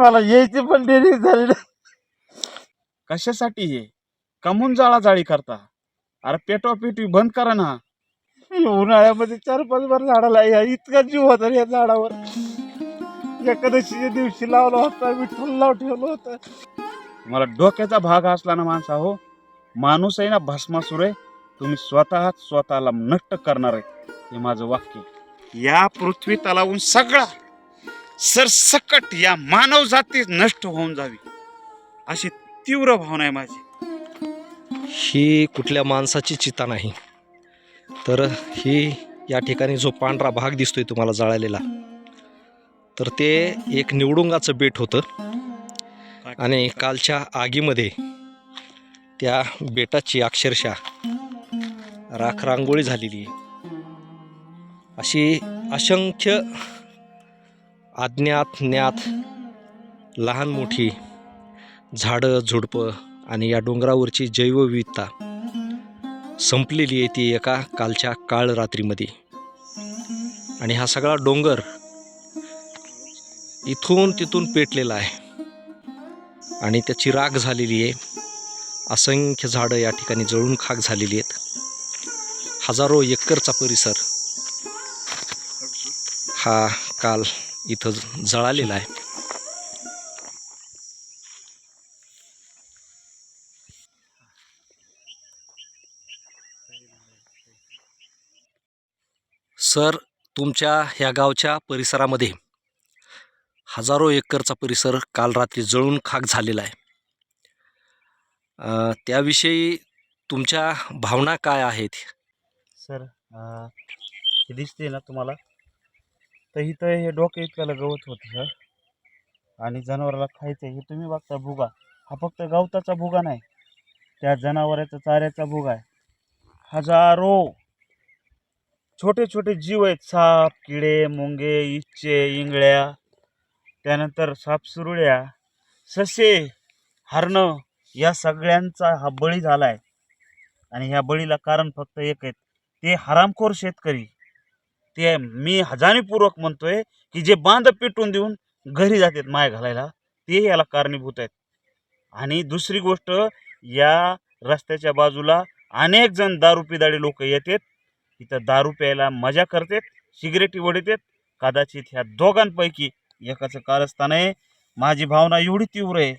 मला यायची पण डेरी झाली नाही. कशासाठी हे? कमून जाळा जाळी करता. अरे पेटवा पेटवी बंद करा ना. उन्हाळ्यामध्ये चार पाच बार झाडाला या इतका जीव होता रे या झाडावर. एकादशीच्या दिवशी लावला होता विठ्ठल लाव ठेवलं होतं. मला डोक्याचा भाग असला ना माणसा हो. माणूस आहे ना भस्मासुर आहे. तुम्ही स्वतःच स्वतःला नष्ट करणार आहे. हे माझं वाक्य. या पृथ्वी तलावून सगळा सरसकट या मानव जाती नष्ट होऊन जावी. अशी तीव्र भावना आहे माझी. ही कुठल्या माणसाची चिता नाही. तर ही या ठिकाणी जो पांढरा भाग दिसतोय तुम्हाला जळालेला तर ते एक निवडुंगाचं बेट होतं. आणि कालच्या आगीमध्ये त्या बेटाची अक्षरशः राख रांगोळी झालेली आहे. अशी असंख्य अज्ञात ज्ञात लहान मोठी झाडं झुडपं आणि या डोंगरावरची जैवविविधता संपलेली आहे ती एका कालच्या काळ रात्रीमध्ये आणि हा सगळा डोंगर इथून तिथून पेटलेला आहे. आणि त्याची राख झालेली आहे. असंख्य झाडं या ठिकाणी जळून खाक झालेली आहेत. हजारो एकरचा परिसर हा काल इथं जळालेला आहे. सर तुमच्या ह्या गावच्या परिसरामध्ये हजारो एकरचा परिसर काल रात्री जळून खाक झालेला आहे. त्याविषयी तुमच्या भावना काय आहेत? सर हे दिसते ना तुम्हाला? तर इथं हे डोके इतक्याला गवत होतं सर. आणि जनावराला खायचं हे तुम्ही बघता भुगा. हा फक्त गवताचा भुगा नाही. त्या जनावराचा चाऱ्याचा भुगा आहे. हजारो छोटे छोटे जीव आहेत. साप किडे मुंगे इच्छे इंगळ्या. त्यानंतर सापसुरुळ्या ससे हरणं या सगळ्यांचा हा बळी झाला आहे आणि ह्या बळीला कारण फक्त एक आहेत. ते हरामखोर शेतकरी. ते मी हजानीपूर्वक म्हणतोय की जे बांध पेटून देऊन घरी जातात माय घालायला ते याला कारणीभूत आहेत. आणि दुसरी गोष्ट या रस्त्याच्या बाजूला अनेक जण दारू पिदाडी लोक येतात. इथं दारू प्यायला मजा करतात सिगरेटी ओढतात. कदाचित ह्या दोघांपैकी एकाचं कारस्थान आहे. माझी भावना एवढी तीव्र आहे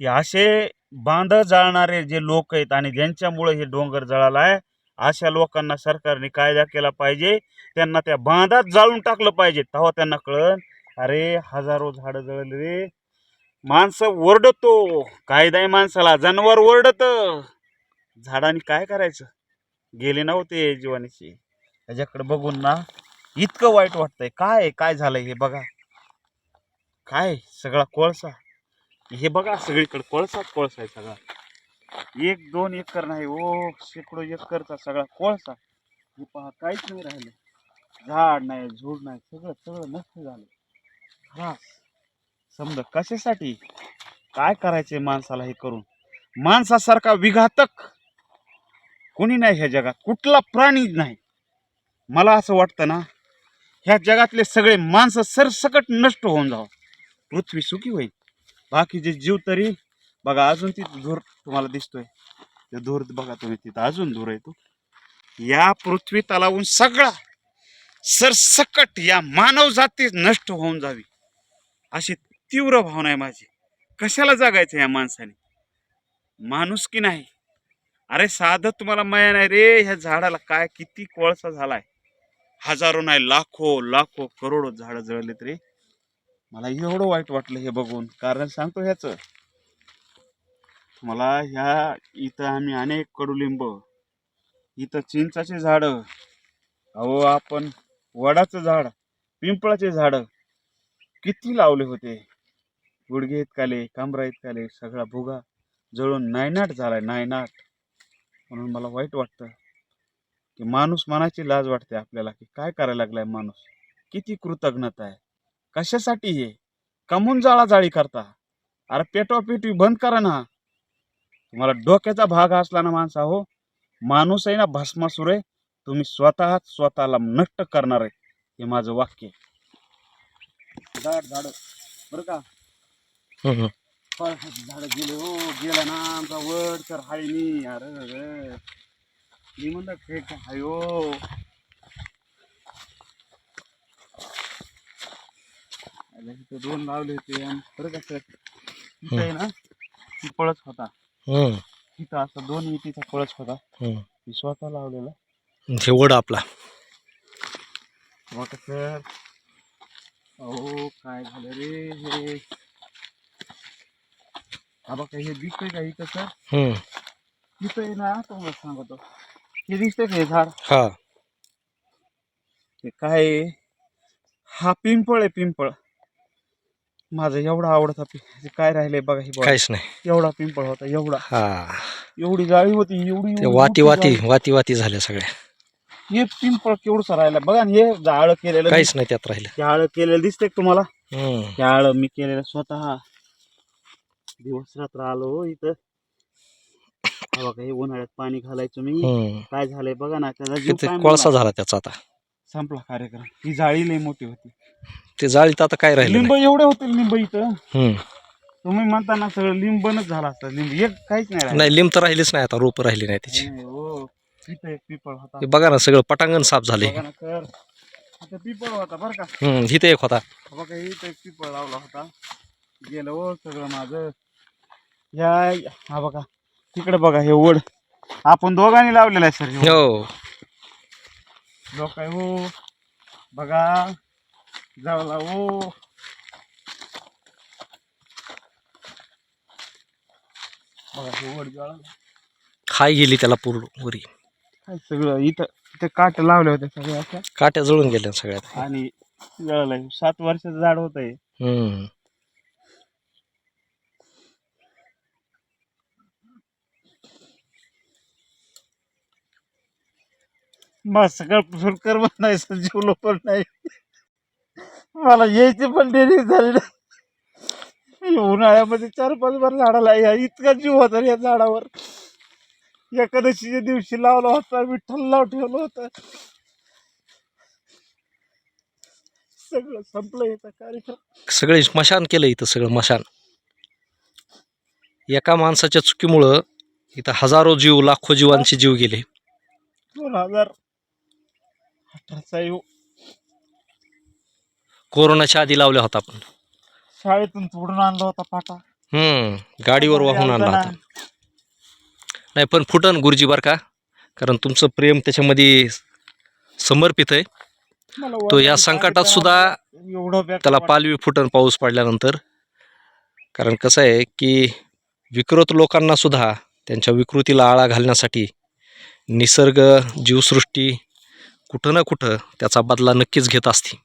की असे बांध जाळणारे जे लोक आहेत आणि ज्यांच्यामुळे हे डोंगर जळाला आहे अशा लोकांना सरकारने कायदा केला पाहिजे. त्यांना त्या बांधात जाळून टाकलं पाहिजे. तेव्हा त्यांना कळन अरे हजारो झाडं जळले रे. माणसं ओरडतो. कायदा आहे माणसाला. जनावर ओरडत. झाडाने काय करायचं? गेले नव्हते जीवानीशी त्याच्याकडे बघून ना इतकं वाईट वाटतंय. काय काय झालंय हे बघा. काय सगळा कोळसा. हे बघा सगळीकडे कोळसाच कोळसा आहे सगळा. एक दोन एकर नाही ओ शेकडो एकरचा सगळा कोळसा. हे पहा काहीच नाही राहिलं. झाड नाही झुड नाही सगळं सगळं नष्ट झालं. खरास समजा कशासाठी? काय करायचे माणसाला हे करून? माणसासारखा विघातक कोणी नाही ह्या जगात. कुठला प्राणी नाही. मला असं वाटतं ना ह्या जगातले सगळे माणसं सरसकट नष्ट होऊन जावं. पृथ्वी सुखी होईल. बाकीचे जीव तरी बघा अजून तिथं धूर तुम्हाला दिसतोय. ते धूर बघा तुम्ही तिथं अजून धूर आहे तो. या पृथ्वी तलावून सगळा सरसकट या मानव जाती नष्ट होऊन जावी. अशी तीव्र भावना आहे माझी. कशाला जगायचं या माणसाने? माणूस की नाही? अरे साधं तुम्हाला माया नाही रे ह्या झाडाला काय किती कोळसा झालाय? हजारो नाही लाखो लाखो करोडो झाडं जळलेत रे. मला एवढं वाईट वाटलं हे बघून. कारण सांगतो ह्याचं मला ह्या इथं आम्ही अनेक कडुलिंब इथं चिंचाचे झाडं अहो आपण वडाचं झाड पिंपळाचे झाडं किती लावले होते. गुडघे इतकाले कमरा इतकाले सगळा भुगा जळून नायनाट झालाय नायनाट. म्हणून मला वाईट वाटतं की माणूस मनाची लाज वाटते आपल्याला की काय करायला लागलाय माणूस. किती कृतज्ञता आहे. कशासाठी हे? कमून जाळा जाळी करता. अरे पेटवा पेटवी बंद करा ना. तुम्हाला डोक्याचा भाग असला ना माणसा हो. माणूस आहे ना भस्मासुर आहे. तुम्ही स्वतःच स्वतःला नष्ट करणार आहे. हे माझं वाक्य आहे. झाड झाड. बरं का? हम्म. झाडं गेले हो. गेला ना आमचा वड तर हाय नाही अरे अरे मी म्हणलं फेक हाय हो. इथं दोन लावले होते. आणि बरं इथं आहे ना ती पळस होता. इथं असं दोन इटीचा पळस होता. हम्म. मी स्वतः लावलेला. हे वड आपला. मग कसं अहो काय झालं रे हे? हा बघा हे दिसतंय का इथं सर? हम्म. इथं आहे ना तुम्हाला सांगतो. हे दिसतंय का हे झाड? हा. हे काय आहे? हा पिंपळ आहे पिंपळ. माझं एवढा आवडता पि हे काय राहिलंय बघा हे बघा. काहीच नाही. एवढा पिंपळ होता एवढा. हा. एवढी जाळी होती एवढी ते एवढी वाती मोठी वाती. वाती वाती झाल्या सगळ्या. हे पिंपळ केवढं राहिलं बघा ना, हे जाळ केलेलं काहीच नाही त्यात राहिलं. जाळ केलेलं दिसतंय का तुम्हाला? हम्म. जाळ मी केलेलं स्वतः. दिवस रात्र आलो हो इथं. हा बघा हे उन्हाळ्यात पाणी घालायचो मी. हम्म. काय झालंय बघा ना त्याचा जीव कोळसा म्हणला? झाला त्याचा आता. संपला कार्यक्रम. ही जाळी लई मोठी होती. ते जाळीत आता काय राहिलं लिंब एवढे होते लिंब इथं. नाही हम्म. तुम्ही म्हणता ना सगळं लिंबनच झाला असता. लिंब एक काहीच नाही राहिलं. नाही लिंब तर राहिलीच नाही आता रोप राहिली नाही त्याची नाही, हो. इथं एक पिपळ होता. हे बघा ना सगळं पटांगण साफ झाले बघा ना सर. इथं पिपळ होता बरं का. हम्म. इथे एक होता. बघा इथं एक पिपळ लावला होता. गेलं हो सगळं माझं. या हा बघा. तिकडे बघा हे ओढ. आपण दोघांनी लावलेलं आहे सर. हो. लोक हो. बघा जावला हो. बघा हे वर जाळं हाय गेली त्याला पूर्ण वरी. काय सगळं इथं इथं काट लावले होते सगळ्या काट्या जळून गेल्या सगळ्यात. आणि जळलंय. सात वर्षाचं झाड होत आहे हम्म. मग सगळं सुरकर पण नाही संजीवलो पण नाही. मला यायची पण डेरी झाली नाही. उन्हाळ्यामध्ये चार पाच बार झाडाला या इतका जीव होता या झाडावर. एकादशीच्या दिवशी लावला होता विठ्ठल लाव ठेवलं होतं. सगळं संपलं याचा कार्यक्रम. सगळे स्मशान केलं इथं सगळं मशान एका माणसाच्या चुकीमुळं इथं हजारो जीव लाखो जीवांचे जीव गेले. दोन हजार अठराचा येऊ कोरोनाच्या आधी लावल्या होता आपण शाळेतून तोडून आणला होता पाटा. हम्म गाडीवर वाहून आणला होता. नाही पण फुटन गुरुजी बर का? कारण तुमचं प्रेम त्याच्यामध्ये समर्पित आहे. मला तो या वडिलांनी संकटात सांगितलं, सुद्धा एवढं त्याला. पालवी फुटन पाऊस पडल्यानंतर. कारण कसं आहे की विकृत लोकांना सुद्धा त्यांच्या विकृतीला आळा घालण्यासाठी निसर्ग जीवसृष्टी कुठं ना कुठं त्याचा बदला नक्कीच घेत असते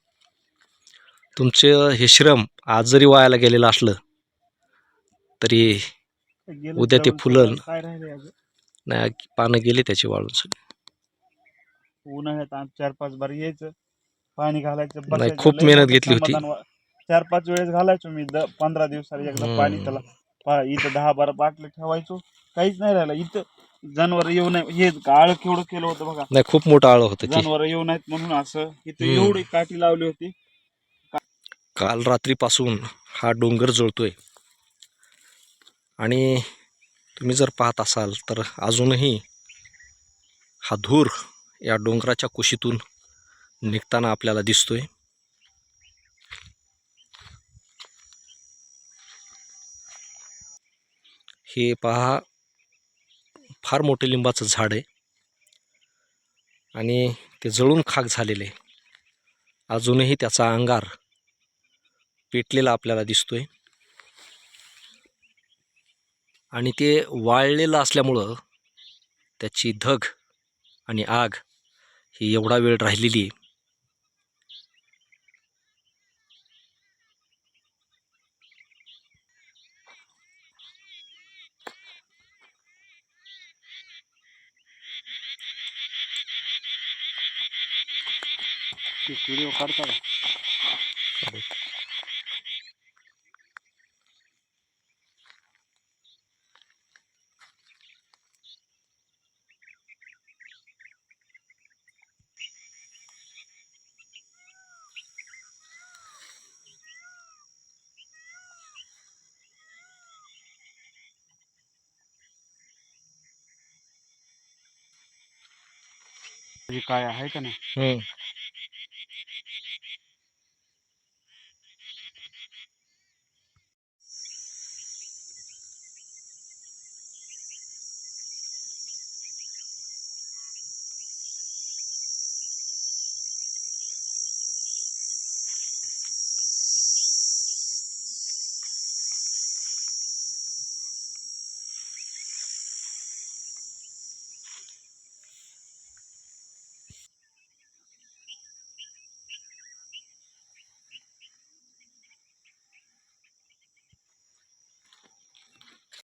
तुमचे हे श्रम आज जरी वायाला गेलेलं असलं तरी उद्या ते अजून नाही पानं गेली त्याची वाळून सगळी उन्हाळ्यात चार पाच बार यायचं पाणी घालायचं नाही. खूप मेहनत घेतली होती. चार पाच वेळेस घालायचो मी पंधरा दिवसाला एकदा. पाणी त्याला इथं दहा बारा बाटले ठेवायचो काहीच नाही राहिलं इथं जनावर येऊ नये. हे गाळ केवढं केलं होतं बघा. नाही खूप मोठं आळं होतं जनावर येऊ नयेत म्हणून असं इथं हम्म. एवढी काठी लावली होती. काल रात्रीपासून हा डोंगर जळतोय. आणि तुम्ही जर पाहत असाल तर अजूनही हा धूर या डोंगराच्या कुशीतून निघताना आपल्याला दिसतोय. हे पहा फार मोठे लिंबाचं झाड आहे. आणि ते जळून खाक झालेले अजूनही त्याचा अंगार पेटलेला आपल्याला दिसतोय. आणि ते वाळलेलं असल्यामुळं त्याची धग आणि आग ही एवढा वेळ राहिलेली व्हिडिओ काढता का काय आहे का नाही?